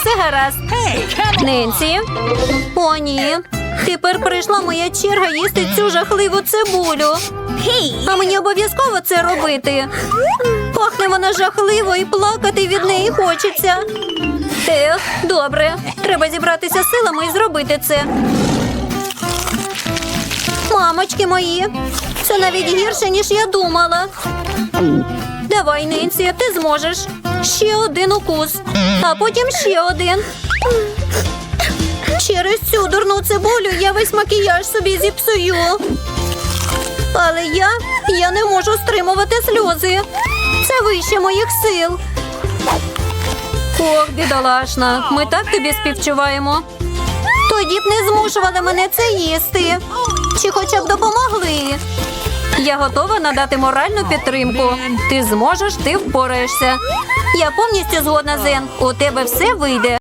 все гаразд. Ненсі. О, ні. Тепер прийшла моя черга їсти цю жахливу цибулю. А мені обов'язково це робити. Пахне вона жахливо і плакати від неї хочеться. Ех, добре. Треба зібратися силами і зробити це. Мамочки мої, це навіть гірше, ніж я думала. Давай, Ненсі, ти зможеш. Ще один укус, а потім ще один. Через цю дурну цибулю я весь макіяж собі зіпсую. Але я, я не можу стримувати сльози. Це вище моїх сил. Ох, бідолашна, ми так тобі співчуваємо. Тоді б не змушували мене це їсти. Чи хоча б допомогли. Я готова надати моральну підтримку. Ти зможеш, ти впораєшся. Я повністю згодна, Зен. У тебе все вийде.